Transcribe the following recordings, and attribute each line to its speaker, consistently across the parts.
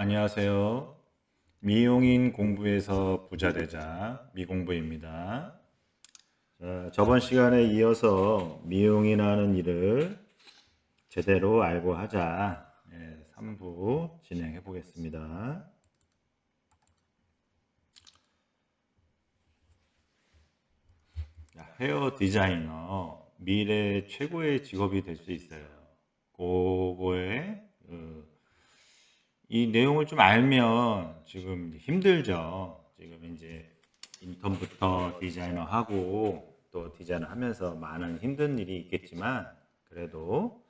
Speaker 1: 안녕하세요. 미용인 공부에서 부자 되자 미공부입니다. 자, 저번 시간에 이어서 미용인하는 일을 제대로 알고 하자. 네, 3부 진행해 보겠습니다. 자, 헤어 디자이너 미래 최고의 직업이 될 수 있어요. 그거에 어, 이 내용을 좀 알면 지금 힘들죠. 지금 이제 인턴부터 디자이너 하고 또 디자이너 하면서 많은 힘든 일이 있겠지만 그래도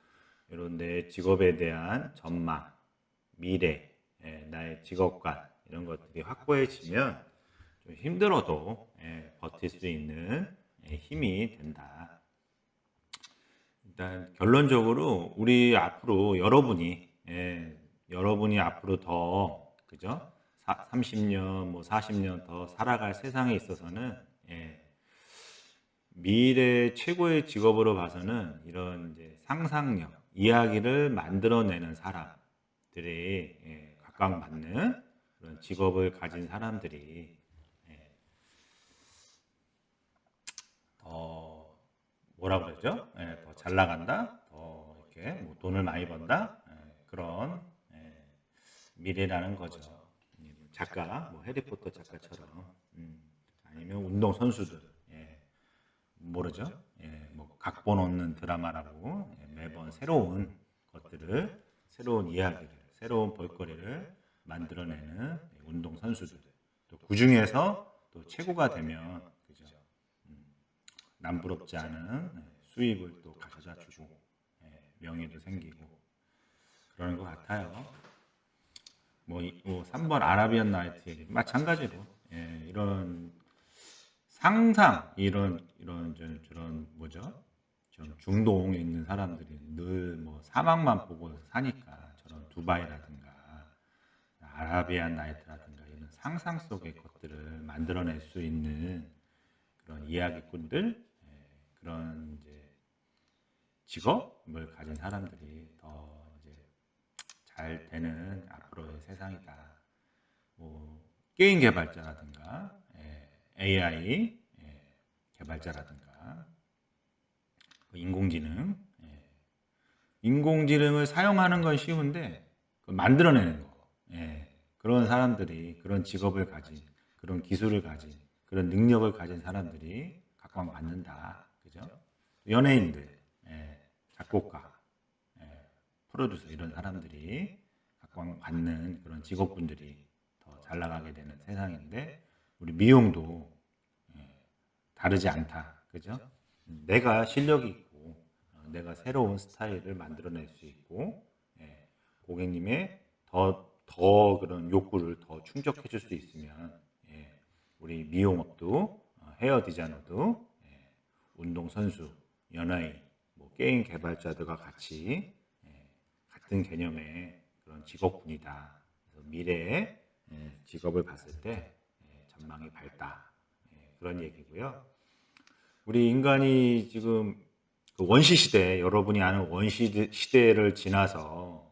Speaker 1: 이런 내 직업에 대한 전망, 미래, 예, 나의 직업관 이런 것들이 확고해지면 좀 힘들어도 예, 버틸 수 있는 예, 힘이 된다. 일단 결론적으로 우리 앞으로 여러분이 예, 여러분이 앞으로 더 그죠? 사, 30년 뭐 40년 더 살아갈 세상에 있어서는 예, 미래 최고의 직업으로 봐서는 이런 이제 상상력, 이야기를 만들어내는 사람들이 예, 각광받는 그런 직업을 가진 사람들이 예, 더 뭐라 그러죠? 예, 더잘 나간다, 더 이렇게 뭐 돈을 많이 번다 예, 그런 예, 미래라는 거죠. 음, 작가, 뭐 해리포터 작가처럼 음, 아니면 운동 선수들 예, 모르죠? 예, 뭐 각본 없는 드라마라고 예, 매번 새로운 것들을 새로운 이야기를 새로운 볼거리를 만들어내는 예, 운동 선수들 또 그 중에서 또 최고가 되면 그죠? 남부럽지 않은 예, 수입을 또 가져다 주고 예, 명예도 생기고 그러는 것 같아요. 뭐, 이- 뭐 3번 아라비안 나이트 마찬가지로 예, 이런 상상 이런 이런 저, 저런 뭐죠? 좀 중동에 있는 사람들이 늘 뭐 사막만 보고 사니까 저런 두바이라든가 아라비안 나이트라든가 이런 상상 속의 것들을 만들어낼 수 있는 그런 이야기꾼들 예, 그런 이제 직업을 가진 사람들이 더 잘 되는 앞으로의 세상이다. 뭐 게임 개발자라든가 예, AI 예, 개발자라든가 그 인공지능 예, 인공지능을 사용하는 건 쉬운데 그 만들어내는 거 예, 그런 사람들이 그런 직업을 가진 그런 기술을 가진 그런 능력을 가진 사람들이 각광받는다. 그죠? 연예인들 예, 작곡가. 예, 프로듀서 이런 사람들이 각광받는 그런 직업군들이 더 잘 나가게 되는 세상인데 우리 미용도 예, 다르지 않다. 그죠? 내가 실력이 있고 어, 내가 새로운 스타일을 만들어낼 수 있고 예, 고객님의 더, 더 그런 욕구를 더 충족해 줄 수 있으면 예, 우리 미용업도 어, 헤어 디자이너도 예, 운동선수, 연예인, 뭐 게임 개발자들과 같이 예, 같은 개념의 그런 직업군이다. 그래서 미래의 예, 직업을 봤을 때 예, 전망이 밝다. 예, 그런 얘기고요. 우리 인간이 지금 그 원시 시대, 여러분이 아는 원시 시대를 지나서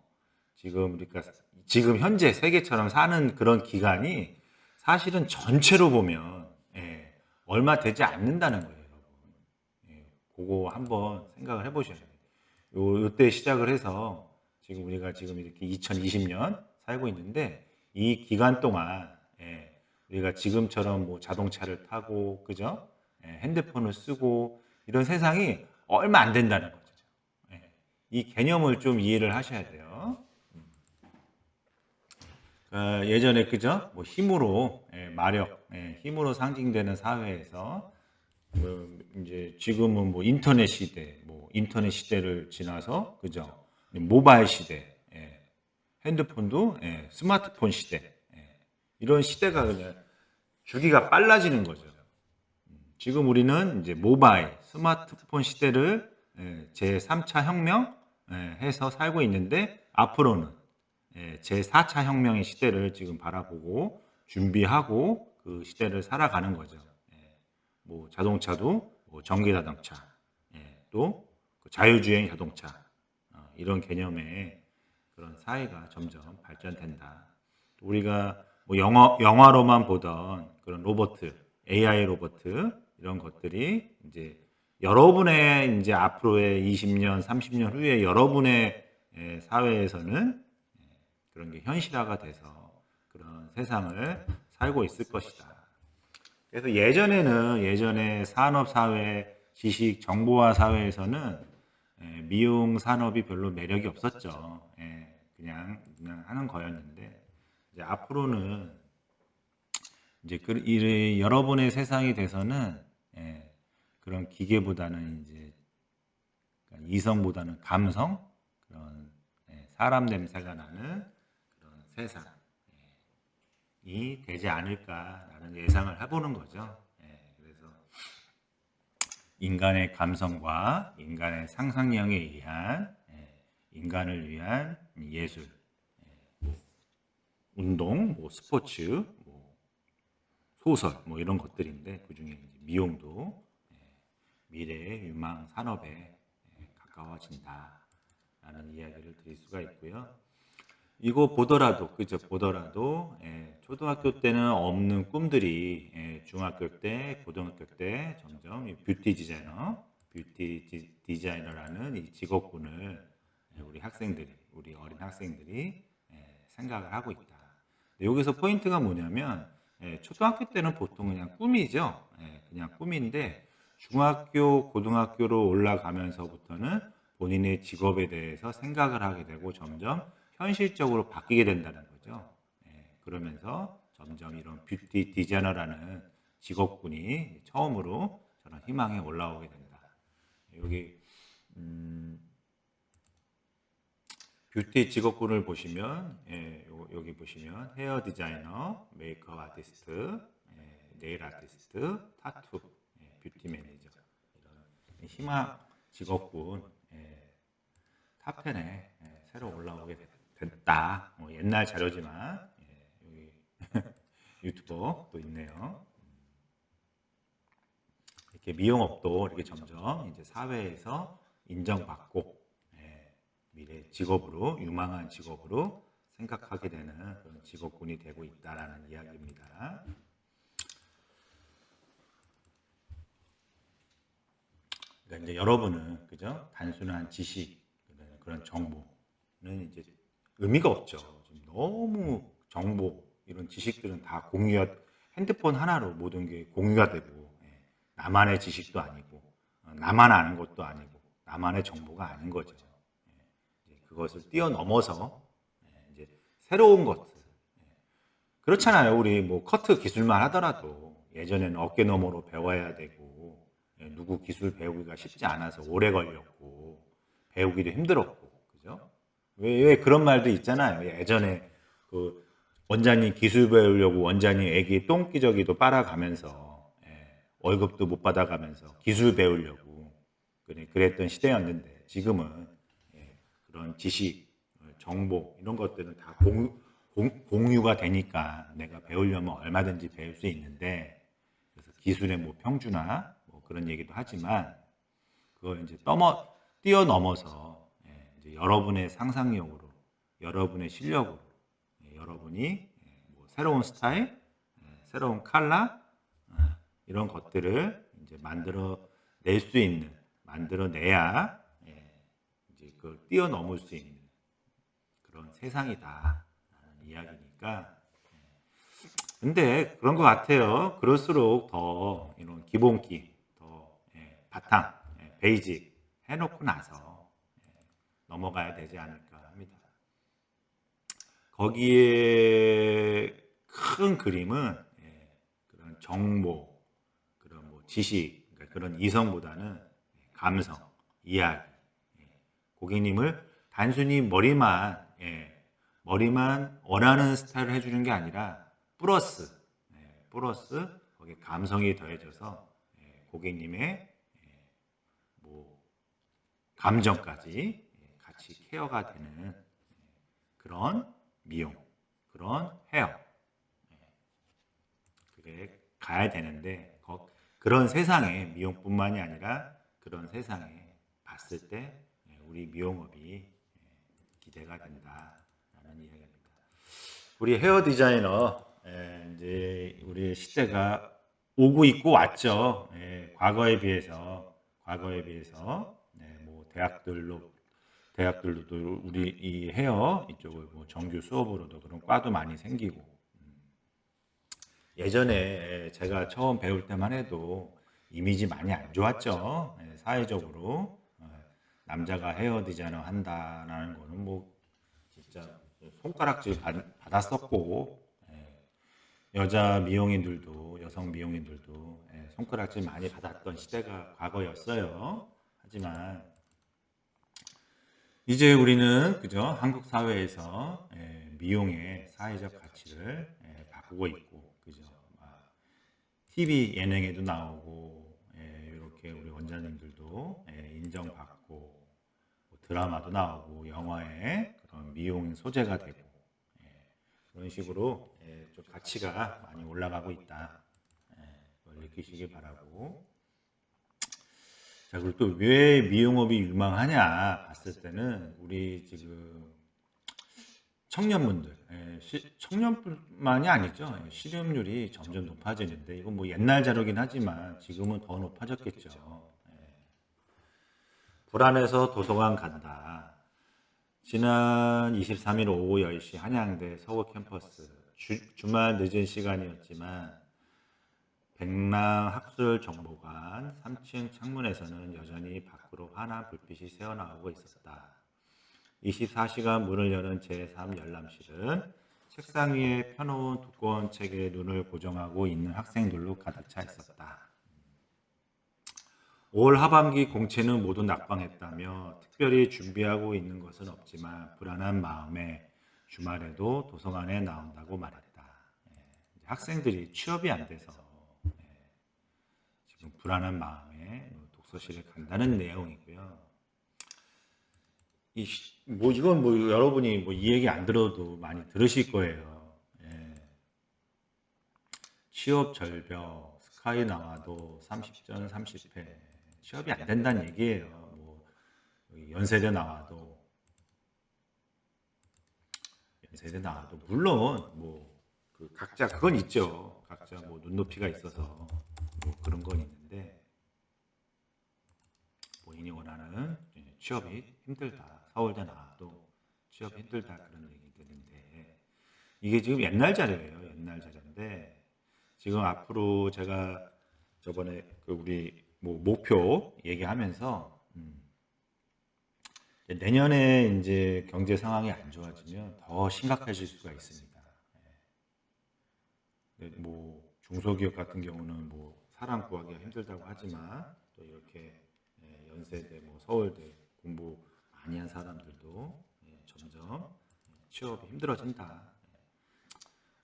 Speaker 1: 지금 우리가 지금 현재 세계처럼 사는 그런 기간이 사실은 전체로 보면 예, 얼마 되지 않는다는 거예요. 예, 그거 한번 생각을 해보셔야 돼요. 요, 요때 시작을 해서 지금 우리가 지금 이렇게 2020년 살고 있는데 이 기간 동안 예, 우리가 지금처럼 뭐 자동차를 타고 그죠? 예, 핸드폰을 쓰고 이런 세상이 얼마 안 된다는 거죠. 예, 이 개념을 좀 이해를 하셔야 돼요. 어, 예전에 그죠? 뭐 힘으로 예, 마력, 예, 힘으로 상징되는 사회에서 뭐 이제 지금은 뭐 인터넷 시대, 뭐 인터넷 시대를 지나서 그죠? 모바일 시대, 예, 핸드폰도 예, 스마트폰 시대, 예, 이런 시대가 그냥 주기가 빨라지는 거죠. 음, 지금 우리는 이제 모바일, 스마트폰 시대를 예, 제 3차 혁명 예, 해서 살고 있는데 앞으로는 예, 제 4차 혁명의 시대를 지금 바라보고 준비하고 그 시대를 살아가는 거죠. 예, 뭐 자동차도 뭐 전기 자동차, 예, 또그 자율주행 자동차 어, 이런 개념의 그런 사회가 점점 발전된다. 우리가 뭐 영어 영화로만 보던 그런 로봇, AI 로봇 이런 것들이 이제 여러분의 이제 앞으로의 20년, 30년 후에 여러분의 예, 사회에서는 예, 그런 게 현실화가 돼서 그런 세상을 살고 있을 것이다. 그래서 예전에는 예전에 산업 사회, 지식 정보화 사회에서는 예, 미용 산업이 별로 매력이 없었죠. 예, 그냥 그냥 하는 거였는데 이제 앞으로는 이제 그 이- 여러분의 세상이 돼서는 예, 그런 기계보다는 이제 그러니까 이성보다는 감성 그런 예, 사람 냄새가 나는 그런 세상이 되지 않을까라는 예상을 해보는 거죠. 인간의 감성과 인간의 상상력에 의한 예, 인간을 위한 예술, 예, 뭐 운동, 뭐 스포츠, 뭐 소설, 뭐 이런 것들인데 그 중에 미용도 예, 미래의 유망 산업에 예, 가까워진다라는 이야기를 드릴 수가 있고요. 이거 보더라도 그죠 보더라도 예, 초등학교 때는 없는 꿈들이 예, 중학교 때 고등학교 때 점점 이 뷰티 디자이너 뷰티 디, 디자이너라는 이 직업군을 예, 우리 학생들이 우리 어린 학생들이 예, 생각을 하고 있다. 근데 여기서 포인트가 뭐냐면 예, 초등학교 때는 보통 그냥 꿈이죠. 예, 그냥 꿈인데 중학교 고등학교로 올라가면서부터는 본인의 직업에 대해서 생각을 하게 되고 점점 현실적으로 바뀌게 된다는 거죠. 예, 그러면서 점점 이런 뷰티 디자이너라는 직업군이 처음으로 저런 희망에 올라오게 된다. 여기 음, 뷰티 직업군을 보시면 예, 요- 여기 보시면 헤어 디자이너, 메이크업 아티스트, 예, 네일 아티스트, 타투, 예, 뷰티 매니저 이런 희망 직업군 예, 탑10에 예, 새로 올라오게 됐- 됐다. 뭐 옛날 자료지만 예, 여기 유튜버 또 있네요. 이렇게 미용업도 이렇게 점점 이제 사회에서 인정받고 예, 미래 직업으로 유망한 직업으로 생각하게 되는 그런 직업군이 되고 있다라는 이야기입니다. 그러니까 이제 여러분은 그죠? 단순한 지식 그런 정보는 이제 의미가 없죠. 지금 너무 정보 이런 지식들은 다 공유가 핸드폰 하나로 모든 게 공유가 되고 예, 나만의 지식도 아니고 어, 나만 아는 것도 아니고 나만의 정보가 아닌 거죠. 예, 그것을 뛰어넘어서 예, 이제 새로운 것들 예. 그렇잖아요. 우리 뭐 커트 기술만 하더라도 예전에는 어깨 너머로 배워야 되고 예, 누구 기술 배우기가 쉽지 않아서 오래 걸렸고 배우기도 힘들었고? 왜, 왜 그런 말도 있잖아요. 예전에 그 원장님 기술 배우려고 원장님 애기 똥기저귀도 빨아가면서 예, 월급도 못 받아가면서 기술 배우려고 그래- 그랬던 시대였는데 지금은 예, 그런 지식, 어, 정보 이런 것들은 다 공유, 공, 공 유가 되니까 내가 배우려면 얼마든지 배울 수 있는데 그래서 기술의 뭐 평준화 뭐 그런 얘기도 하지만 그걸 이제 넘어 뛰어넘어서 예, 이제 여러분의 상상력으로 여러분의 실력으로 예, 여러분이 예, 뭐 새로운 스타일, 예, 새로운 어, 이런 것들을 이제 만들어 낼 수 있는 만들어 내야 예, 이제 그걸 뛰어넘을 수 있는 그런 세상이다라는 이야기니까 근데 그런 것 같아요. 그럴수록 더 이런 기본기, 더 예, 바탕, 예, 베이직 해놓고 나서 예, 넘어가야 되지 않을까 합니다. 거기에 큰 그림은 예, 그런 정보, 그런 뭐 지식, 그러니까 그런 이성보다는 감성, 이야기, 예, 고객님을 단순히 머리만 예, 머리만 원하는 스타일을 해주는 게 아니라 플러스 예, 플러스 거기에 감성이 더해져서 예, 고객님의 예, 뭐 감정까지 예, 같이 케어가 되는 예, 그런 미용, 그런 헤어 예, 그게 가야 되는데 거- 그런 세상에 미용뿐만이 아니라 그런 세상에 봤을 때 예, 우리 미용업이 예, 기대가 된다라는 이야기입니다. 우리 헤어 디자이너 예, 이제 우리 시대가 오고 있고 왔죠. 예, 과거에 비해서 과거에 비해서 네, 뭐 대학들로 대학들도 우리 이 헤어 이쪽을 뭐 정규 수업으로도 그런 과도 많이 생기고 음. 예전에 제가 처음 배울 때만 해도 이미지 많이 안 좋았죠. 예, 사회적으로 어, 남자가 헤어 디자이너 한다라는 거는 뭐 진짜 손가락질 받, 받았었고 예, 여자 미용인들도 여성 미용인들도 예, 손가락질 많이 받았던 시대가 과거였어요. 하지만 이제 우리는 그죠 한국 사회에서 예, 미용의 사회적 가치를 예, 바꾸고 있고 그죠 막 TV 예능에도 나오고 예, 이렇게 우리 원장님들도 예, 인정받고 뭐 드라마도 나오고 영화에 그런 미용 소재가 되고 예, 그런 식으로 예, 좀 가치가 많이 올라가고 있다. 예, 느끼시길 바라고. 자 그리고 또 왜 미용업이 유망하냐 봤을 때는 우리 지금 청년분들, 예, 시- 청년뿐만이 아니죠. 예, 실업률이 점점 높아지는데 이건 뭐 옛날 자료긴 하지만 지금은 더 높아졌겠죠. 예. 불안해서 도서관 간다. 지난 23일 오후 10시 한양대 서울 캠퍼스 주, 주말 늦은 시간이었지만 백랑 학술 정보관 3층 창문에서는 여전히 밖으로 환한 불빛이 새어나오고 있었다. 24시간 문을 여는 제3 열람실은 책상 위에 펴놓은 두꺼운 책에 눈을 고정하고 있는 학생들로 가득 차 있었다. 올 하반기 공채는 모두 낙방했다며 특별히 준비하고 있는 것은 없지만 불안한 마음에 주말에도 도서관에 나온다고 말했다. 예, 학생들이 취업이 안 돼서 예, 지금 불안한 마음에 독서실에 간다는 내용이고요. 이, 시- 뭐 이건 뭐 여러분이 뭐 이 얘기 안 들어도 많이 들으실 거예요. 예. 취업 절벽 스카이 나와도 30전 30패 취업이 안 된다는 얘기예요. 뭐 연세대 나와도 연세대 나와도 물론 뭐 그 각자 그건 있죠. 각자 뭐 눈높이가 있어서 뭐 그런 건 있는데 본인이 원하는 취업이 힘들다. 서울대 나와도 취업이 힘들다 그런 얘기들인데 이게 지금 옛날 자료예요. 옛날 자료인데 지금 앞으로 제가 저번에 그 우리 뭐 목표 얘기하면서 음, 내년에 이제 경제 상황이 안 좋아지면 더 심각해질 수가 있습니다. 예. 뭐 중소기업 같은 경우는 뭐 사람 구하기가 힘들다고 하지만 또 이렇게 예, 연세대, 뭐 서울대 공부 많이 한 사람들도 예, 점점 취업이 힘들어진다.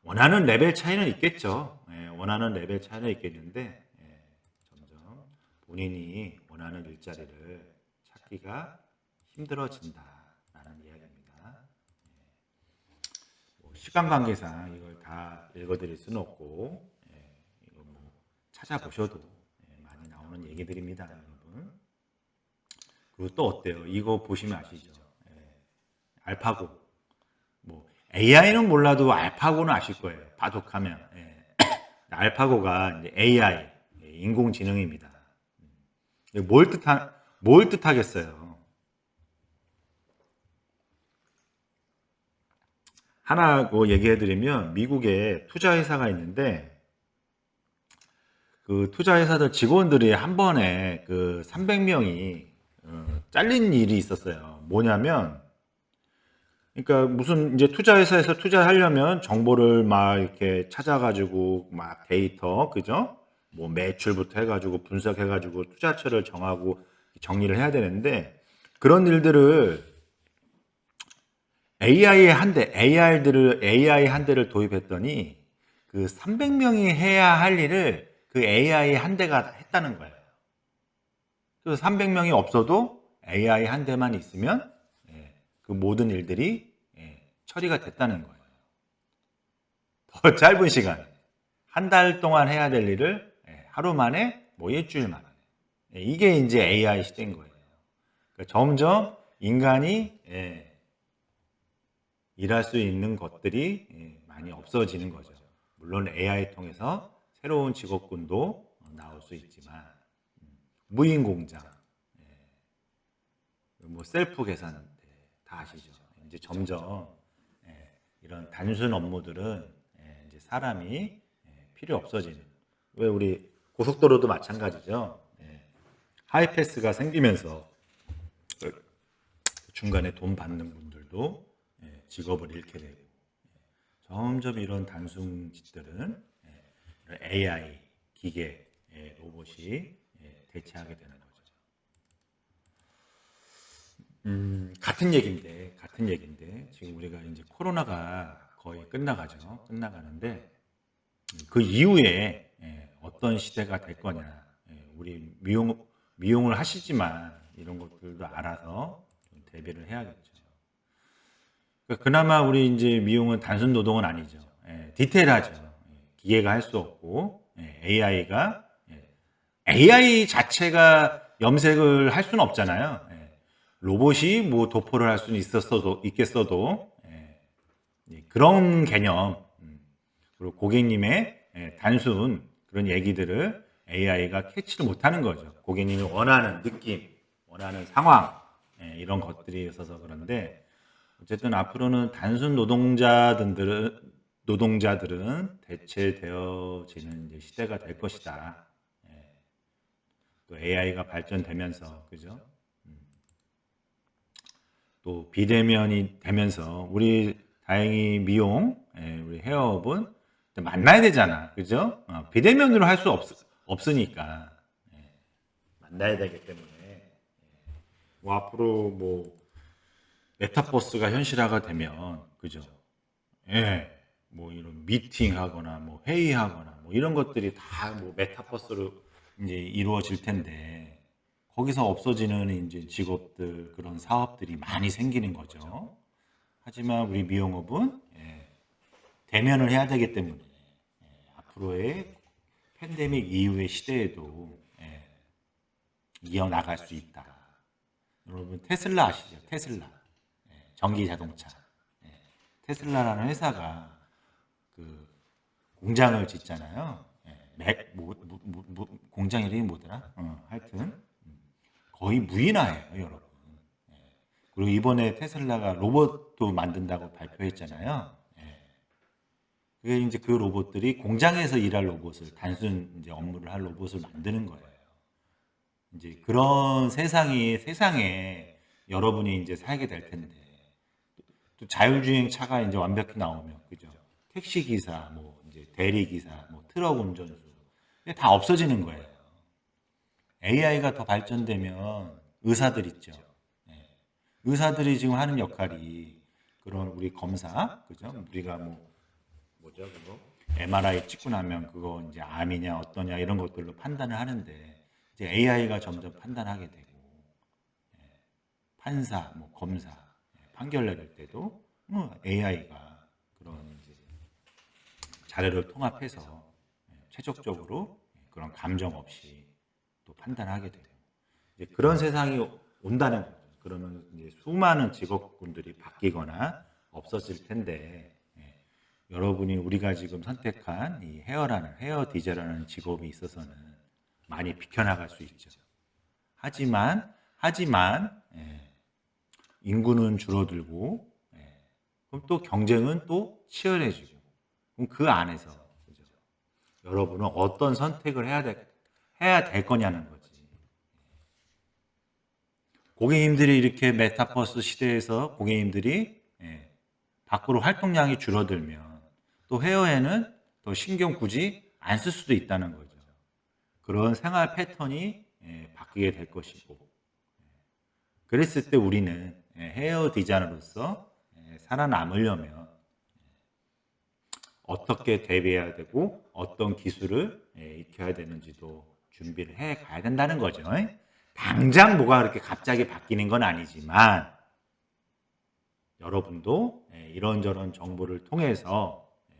Speaker 1: 원하는 레벨 차이는 있겠죠. 예, 원하는 레벨 차이는 있겠는데 예, 점점 본인이 원하는 일자리를 찾기가 힘들어진다라는 이야기입니다. 뭐 시간 관계상 이걸 다 읽어드릴 수는 없고 예, 뭐 찾아보셔도 예, 많이 나오는 얘기들입니다. 그리고 또 어때요? 이거 보시면 아시죠? 예, 알파고. 뭐 AI는 몰라도 알파고는 아실 거예요. 바둑하면 예. 알파고가 이제 AI 예, 인공지능입니다. 음. 뭘 뜻하 뭘 뜻하겠어요? 하나 뭐 얘기해드리면 미국에 투자 회사가 있는데 그 투자 회사들 직원들이 한 번에 그 300명이 어, 잘린 일이 있었어요. 뭐냐면 그러니까 무슨 이제 투자 회사에서 투자하려면 정보를 막 이렇게 찾아가지고 막 데이터 그죠? 뭐 매출부터 해가지고 분석해가지고 투자처를 정하고 정리를 해야 되는데 그런 일들을 AI 한 대, AI들을 AI 한 대를 도입했더니 그 300명이 해야 할 일을 그 AI 한 대가 했다는 거예요. 그래서 300명이 없어도 AI 한 대만 있으면 예, 그 모든 일들이 예, 처리가 됐다는 거예요. 더 짧은 시간, 한 달 동안 해야 될 일을 예, 하루 만에, 뭐 일주일 만에. 예, 이게 이제 AI 시대인 거예요. 그러니까 점점 인간이 예, 일할 수 있는 것들이 예, 많이 없어지는 거죠. 물론 AI 통해서 새로운 직업군도 어, 나올 수 있지만 음, 무인 공장, 예, 뭐 셀프 계산 네, 다 아시죠. 이제 점점 예, 이런 단순 업무들은 예, 이제 사람이 예, 필요 없어지는. 왜 우리 고속도로도 마찬가지죠. 예, 하이패스가 생기면서 그 중간에 돈 받는 분들도 예, 직업을 잃게 되고 예, 점점 이런 단순 짓들은 예, 이런 AI, 기계, 예, 로봇이 예, 대체하게 되는 거죠. 음, 같은 얘기인데, 같은 얘기인데, 지금 우리가 이제 코로나가 거의 끝나가죠. 끝나가는데, 그 이후에 예, 어떤 시대가 될 거냐. 예, 우리 미용, 미용을 하시지만 이런 것들도 알아서 좀 대비를 해야겠죠. 그나마 우리 이제 미용은 단순 노동은 아니죠. 예, 디테일하죠. 예, 기계가 할 수 없고, AI가, AI 자체가 염색을 할 수는 없잖아요. 예, 로봇이 뭐 도포를 할 수는 있었어도, 있겠어도, 예, 예, 그런 개념, 음, 그리고 고객님의 예, 단순 그런 얘기들을 AI가 캐치를 못하는 거죠. 고객님이 원하는 느낌, 원하는 상황 예, 이런 것들이 있어서 그런데 어쨌든 앞으로는 단순 노동자들은 노동자들은 대체되어지는 시대가 될 것이다. 예. 또 AI가 발전되면서 그죠? 음. 또 비대면이 되면서 우리 다행히 미용, 예, 우리 헤어업은 만나야 되잖아, 그죠? 어, 비대면으로 할 수 없으니까 예, 만나야 되기 때문에 예. 뭐 앞으로 뭐 메타버스가 현실화가 되면 그죠? 예, 뭐 이런 미팅하거나 뭐 회의하거나 뭐 이런 것들이 다 뭐 메타버스로 이제 이루어질 텐데 거기서 없어지는 이제 직업들 그런 사업들이 많이 생기는 거죠. 하지만 우리 미용업은 예, 대면을 해야 되기 때문에 예, 앞으로의 팬데믹 이후의 시대에도 예, 이어나갈 수 있다. 여러분 테슬라 아시죠? 테슬라. 예, 전기 자동차. 예, 테슬라라는 회사가 그 공장을 짓잖아요. 예, 맥, 뭐, 뭐, 뭐, 뭐, 공장 이름이 뭐더라? 어, 하여튼 음, 거의 무인화예요, 여러분. 예. 그리고 이번에 테슬라가 로봇도 만든다고 발표했잖아요. 예. 그게 이제 그 로봇들이 공장에서 일할 로봇을 단순 이제 업무를 할 로봇을 만드는 거예요. 이제 그런 세상이 세상에 여러분이 이제 살게 될 텐데 또 자율주행 차가 이제 완벽히 나오면 그죠? 택시 기사, 뭐 이제 대리 기사, 뭐 트럭 운전수 다 없어지는 거예요. AI가 더 발전되면 의사들 있죠. 예. 의사들이 지금 하는 역할이 그런 우리 검사, 그죠? 우리가 뭐 뭐죠 그거? MRI 찍고 나면 그거 이제 암이냐 어떠냐 이런 것들로 판단을 하는데 이제 AI가 점점 판단하게 되고 예, 판사, 뭐 검사 예, 판결 내릴 때도 뭐 AI가 그런 자료를 통합해서 예, 최적적으로 그런 감정 없이 또 판단하게 되고 이제 그런 세상이 온다는 거죠. 그러면 이제 수많은 직업군들이 바뀌거나 없어질 텐데 예, 여러분이 우리가 지금 선택한 이 헤어라는 헤어 디자라는 직업이 있어서는 많이 비켜나갈 수 있죠. 하지만 하지만 예, 인구는 줄어들고 예, 그럼 또 경쟁은 또 치열해지고 그럼 그 안에서 그죠? 여러분은 어떤 선택을 해야 될 해야 될 거냐는 거지. 고객님들이 이렇게 메타버스 시대에서 고객님들이 예, 밖으로 활동량이 줄어들면 또 헤어에는 또 신경 굳이 안 쓸 수도 있다는 거죠. 그런 생활 패턴이 예, 바뀌게 될 것이고 예, 그랬을 때 우리는 예, 헤어 디자이너로서 예, 살아남으려면 어떻게 대비해야 되고 어떤 기술을 예, 익혀야 되는지도 준비를 해 가야 된다는 거죠. 당장 뭐가 그렇게 갑자기 바뀌는 건 아니지만 여러분도 예, 이런저런 정보를 통해서 예,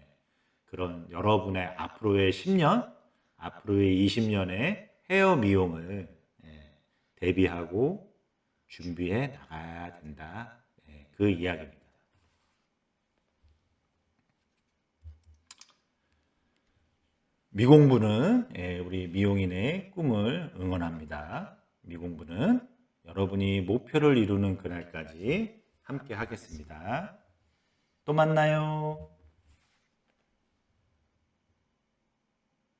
Speaker 1: 그런 여러분의 앞으로의 10년, 앞으로의 20년의 헤어 미용을 예, 대비하고 준비해 나가야 된다. 예, 그 이야기입니다. 미공부는 예, 우리 미용인의 꿈을 응원합니다. 미공부는 여러분이 목표를 이루는 그날까지 함께 하겠습니다. 또 만나요.